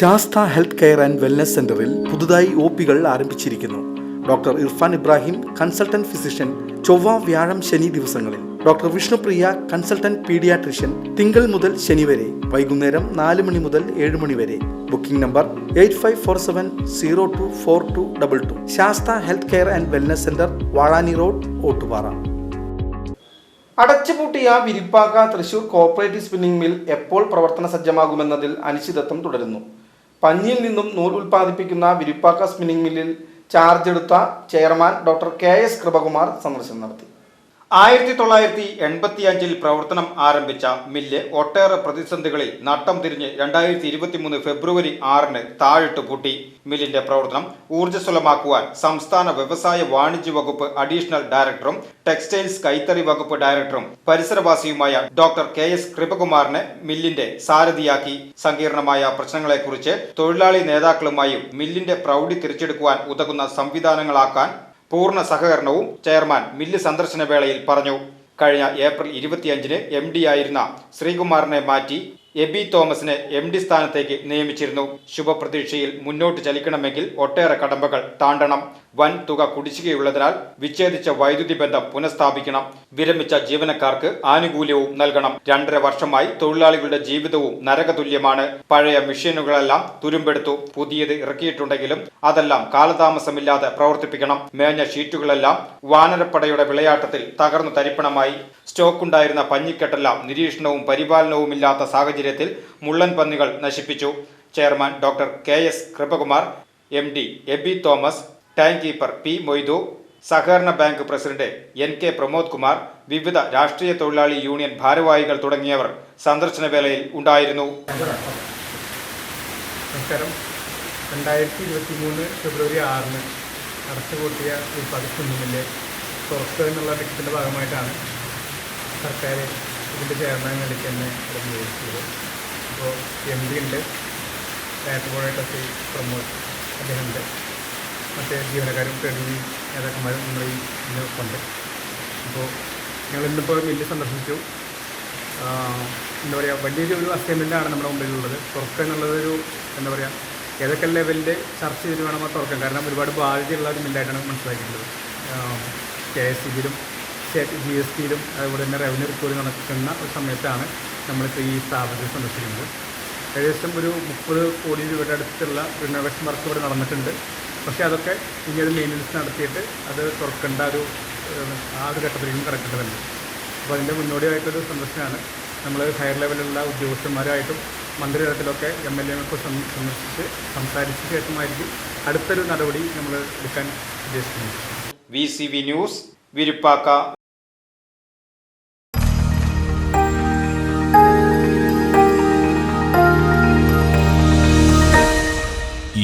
Sastha health care and wellness സെന്ററിൽ പുതുതായി O പികൾ ആരംഭിച്ചിരിക്കുന്നു. Doctor Irfan Ibrahim consultant physician ചൊവ്വ വ്യാഴം ശനി ദിവസങ്ങളിൽ. ഡോക്ടർ വിഷ്ണുപ്രിയ കൺസൾട്ടന്റ് പീഡിയാട്രിഷ്യൻ തിങ്കൾ മുതൽ ശനി വരെ വൈകുന്നേരം നാല് മണി മുതൽ ഏഴ് മണി വരെ. Booking number eight five four seven zero two four two double two. Sastha health care and wellness centre Vazhani road Ottupara. അടച്ചുപൂട്ടിയ Viruppakka Thrissur cooperative spinning mill എപ്പോൾ പ്രവർത്തന സജ്ജമാകുമെന്നതിൽ അനിശ്ചിതത്വം തുടരുന്നു. പഞ്ഞിയിൽ നിന്നും നൂൽ ഉൽപ്പാദിപ്പിക്കുന്ന വിരിപ്പാക്ക സ്പിന്നിംഗ് മില്ലിൽ ചാർജ് എടുത്ത chairman doctor K S Kripakumar സന്ദർശനം നടത്തി. ആയിരത്തി തൊള്ളായിരത്തി എൺപത്തി അഞ്ചിൽ പ്രവർത്തനം ആരംഭിച്ച മില്ല് ഒട്ടേറെ പ്രതിസന്ധികളിൽ നട്ടം തിരിഞ്ഞ് രണ്ടായിരത്തി ഇരുപത്തിമൂന്ന് ഫെബ്രുവരി ആറിന് താഴിട്ട് പൂട്ടി. മില്ലിന്റെ പ്രവർത്തനം ഊർജസ്വലമാക്കുവാൻ സംസ്ഥാന വ്യവസായ വാണിജ്യ വകുപ്പ് അഡീഷണൽ ഡയറക്ടറും ടെക്സ്റ്റൈൽസ് കൈത്തറി വകുപ്പ് ഡയറക്ടറും പരിസരവാസിയുമായ ഡോക്ടർ കെ എസ് കൃപകുമാറിനെ മില്ലിന്റെ സാരഥിയാക്കി. സങ്കീർണമായ പ്രശ്നങ്ങളെക്കുറിച്ച് തൊഴിലാളി നേതാക്കളുമായും മില്ലിന്റെ പ്രൗഢി തിരിച്ചെടുക്കുവാൻ ഉതകുന്ന സംവിധാനങ്ങളാക്കാൻ പൂർണ സഹകരണവും ചെയർമാൻ മില്ല് സന്ദർശന വേളയിൽ പറഞ്ഞു. കഴിഞ്ഞ ഏപ്രിൽ ഇരുപത്തിയഞ്ചിന് എം ഡി ആയിരുന്ന ശ്രീകുമാറിനെ മാറ്റി എബി തോമസിനെ എം ഡി സ്ഥാനത്തേക്ക് നിയമിച്ചിരുന്നു. ശുഭപ്രതീക്ഷയിൽ മുന്നോട്ട് ചലിക്കണമെങ്കിൽ ഒട്ടേറെ കടമ്പകൾ താണ്ടണം. വൻ തുക കുടിശ്ശികയുള്ളതിനാൽ വിച്ഛേദിച്ച വൈദ്യുതി ബന്ധം പുനഃസ്ഥാപിക്കണം. വിരമിച്ച ജീവനക്കാർക്ക് ആനുകൂല്യവും നൽകണം. രണ്ടര വർഷമായി തൊഴിലാളികളുടെ ജീവിതവും നരകതുല്യമാണ്. പഴയ മെഷീനുകളെല്ലാം തുരുമ്പെടുത്തു. പുതിയത് ഇറക്കിയിട്ടുണ്ടെങ്കിലും അതെല്ലാം കാലതാമസമില്ലാതെ പ്രവർത്തിപ്പിക്കണം. മേഞ്ഞ ഷീറ്റുകളെല്ലാം വാനരപ്പടയുടെ വിളയാട്ടത്തിൽ തകർന്നു തരിപ്പണമായി. സ്റ്റോക്കുണ്ടായിരുന്ന പഞ്ഞിക്കെട്ടെല്ലാം നിരീക്ഷണവും പരിപാലനവുമില്ലാത്ത സാഹചര്യത്തിൽ മുള്ളൻ പന്നികൾ നശിപ്പിച്ചു. Chairman doctor K. S. Kripakumar M. D. Abi Thomas tank keeper P. Moidu സഹകരണ bank president N. K. Pramod Kumar വിവിധ രാഷ്ട്രീയ തൊഴിലാളി യൂണിയൻ ഭാരവാഹികൾ തുടങ്ങിയവർ സന്ദർശന വേളയിൽ ഉണ്ടായിരുന്നു. നമസ്കാരം. രണ്ടായിരത്തി ഇരുപത്തി മൂന്ന് ഫെബ്രുവരി ആറിന് അടച്ചുപൂട്ടിയ ഉൽപ്പാദിപ്പിക്കുന്നില്ലേ തുറക്കുക എന്നുള്ള ലക്ഷ്യത്തിന്റെ ഭാഗമായിട്ടാണ് സർക്കാർ ഇതിന്റെ ചെയർമാൻ നിലയ്ക്ക് തന്നെ ഇവിടെ നിയോഗിച്ചത് അപ്പോൾ എം ഡി ഉണ്ട് ഡയറക്ടർ പ്രമോട്ട് അദ്ദേഹമുണ്ട്. മറ്റേ ജീവനക്കാരും പ്രതിനിധി നേതാക്കന്മാരും നമ്മൾ ഈ ഇതിനൊപ്പുണ്ട് അപ്പോൾ ഞങ്ങൾ ഇന്നിപ്പോൾ മില്ല് സന്ദർശിച്ചു. എന്താ പറയുക വലിയൊരു ഒരു അസൈൻമെന്റാണ് നമ്മുടെ മുമ്പിലുള്ളത്. തുറക്കുക എന്നുള്ളതൊരു എന്താ പറയുക ഏതൊക്കെ ലെവലിൽ ചർച്ച ചെയ്ത് വേണം ആ തുറക്കാൻ. കാരണം ഒരുപാട് ബാധ്യതയുള്ള ഒരു മില്ലായിട്ടാണ് മനസ്സിലാക്കിയിട്ടുള്ളത്. കെ എസ് സി ബിയിലും ജി എസ് ടിയിലും അതുപോലെ തന്നെ റവന്യൂ റിപ്പോർട്ട് നടക്കുന്ന ഒരു സമയത്താണ് നമ്മളിപ്പോൾ ഈ സ്ഥാപനത്തിൽ സന്ദർശിക്കുന്നത്. ഏകദേശം ഒരു മുപ്പത് കോടി രൂപയുടെ അടുത്തുള്ള റിനോവേഷൻ വർക്ക് ഇവിടെ നടന്നിട്ടുണ്ട്. പക്ഷേ അതൊക്കെ ഇനി ഒരു മെയിന്റനൻസ് നടത്തിയിട്ട് അത് തുറക്കേണ്ട ഒരു ആ ഒരു ഘട്ടത്തിലേക്കും കിടക്കേണ്ടതുണ്ട്. അപ്പോൾ അതിന്റെ മുന്നോടിയായിട്ടൊരു സന്ദർശനമാണ്. നമ്മൾ ഹയർ ലെവലിലുള്ള ഉദ്യോഗസ്ഥന്മാരുമായിട്ടും മന്ത്രിതലത്തിലൊക്കെ എം എൽ എമാർക്ക് സന്ദർശിച്ച് സംസാരിച്ച ശേഷമായിരിക്കും അടുത്തൊരു നടപടി നമ്മൾ എടുക്കാൻ ഉദ്ദേശിക്കുന്നത്. V C V news Viruppakka